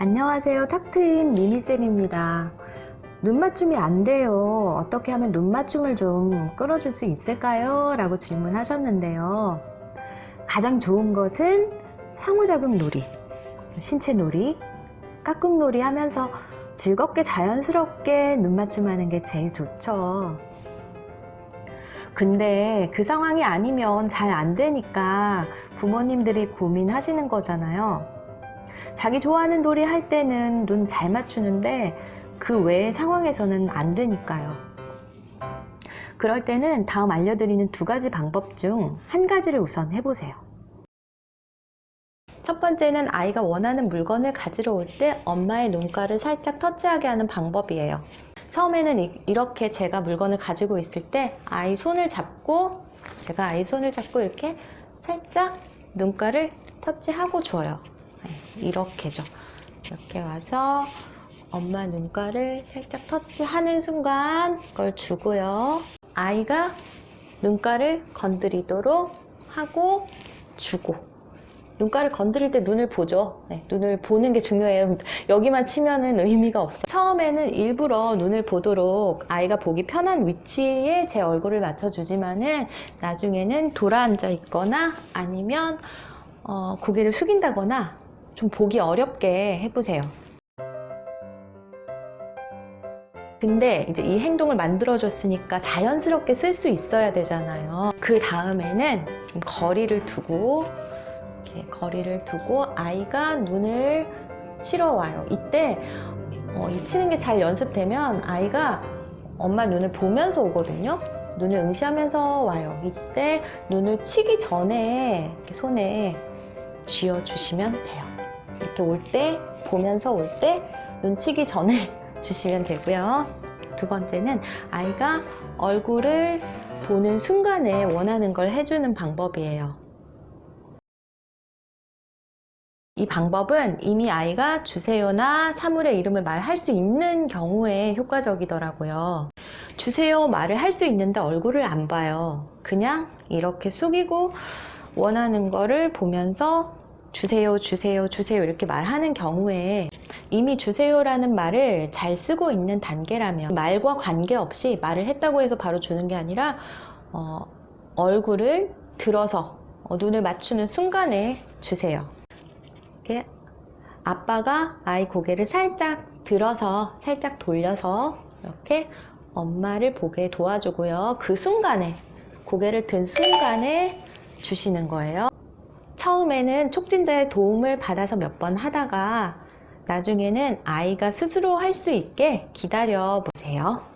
안녕하세요. 탁트인 미미쌤입니다. 눈 맞춤이 안 돼요. 어떻게 하면 눈 맞춤을 좀 끌어줄 수 있을까요? 라고 질문하셨는데요. 가장 좋은 것은 상호작용 놀이, 신체 놀이, 깍꿍 놀이 하면서 즐겁게 자연스럽게 눈 맞춤하는 게 제일 좋죠. 근데 그 상황이 아니면 잘 안 되니까 부모님들이 고민하시는 거잖아요. 자기 좋아하는 놀이 할 때는 눈 잘 맞추는데 그 외의 상황에서는 안 되니까요. 그럴 때는 다음 알려드리는 두 가지 방법 중 한 가지를 우선 해보세요. 첫 번째는 아이가 원하는 물건을 가지러 올 때 엄마의 눈가를 살짝 터치하게 하는 방법이에요. 처음에는 이- 이렇게 제가 물건을 가지고 있을 때 아이 손을 잡고 제가 아이 손을 잡고 이렇게 살짝 눈가를 터치하고 줘요. 네, 이렇게죠. 이렇게 와서 엄마 눈가를 살짝 터치하는 순간 그걸 주고요. 아이가 눈가를 건드리도록 하고 주고 눈가를 건드릴 때 눈을 보죠. 네, 눈을 보는 게 중요해요. 여기만 치면은 의미가 없어요. 처음에는 일부러 눈을 보도록 아이가 보기 편한 위치에 제 얼굴을 맞춰주지만은 나중에는 돌아 앉아 있거나 아니면 어, 고개를 숙인다거나 좀 보기 어렵게 해보세요. 근데 이제 이 행동을 만들어줬으니까 자연스럽게 쓸 수 있어야 되잖아요. 그 다음에는 좀 거리를 두고 이렇게 거리를 두고 아이가 눈을 치러 와요. 이때 어, 이 치는 게 잘 연습되면 아이가 엄마 눈을 보면서 오거든요. 눈을 응시하면서 와요. 이때 눈을 치기 전에 손에 쥐어 주시면 돼요. 이렇게 올 때 보면서 올 때 눈 치기 전에 주시면 되고요. 두 번째는 아이가 얼굴을 보는 순간에 원하는 걸 해주는 방법이에요. 이 방법은 이미 아이가 주세요나 사물의 이름을 말할 수 있는 경우에 효과적이더라고요. 주세요 말을 할 수 있는데 얼굴을 안 봐요. 그냥 이렇게 숙이고 원하는 거를 보면서 주세요, 주세요, 주세요 이렇게 말하는 경우에 이미 주세요라는 말을 잘 쓰고 있는 단계라면 말과 관계없이 말을 했다고 해서 바로 주는 게 아니라 어, 얼굴을 들어서 어, 눈을 맞추는 순간에 주세요. 이렇게 아빠가 아이 고개를 살짝 들어서 살짝 돌려서 이렇게 엄마를 보게 도와주고요. 그 순간에 고개를 든 순간에 주시는 거예요. 처음에는 촉진자의 도움을 받아서 몇 번 하다가 나중에는 아이가 스스로 할 수 있게 기다려 보세요.